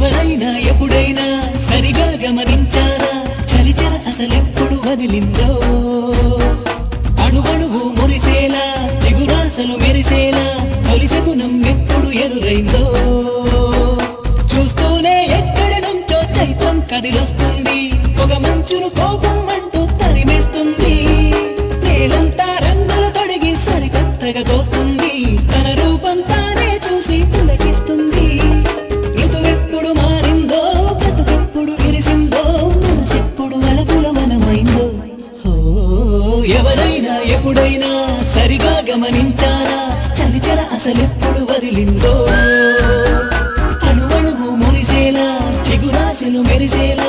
ఎవరైనా ఎప్పుడైనా సరిగా గమనించారా చలిచర అసలెప్పుడు వదిలిందో? అణువణువు మురిసేలా చిగురాసలు మెరిసేలా తొలిసె గుణం ఎప్పుడు ఎదురైందో? చూస్తూనే ఎక్కడి నుంచో చైతం కదిలొస్తుంది. ఒక మంచును కోపం అంటూ తరిమేస్తుంది. నేలంతా రంగులు తొడిగి సరికొత్తగా తోస్తుంది. తన రూపంతో ఎవరైనా ఎప్పుడైనా సరిగా గమనించారా చలిచల అసలెప్పుడు వదిలిందో? అణువణువు మురిసేలా చిగురాశలు మెరిసేలా?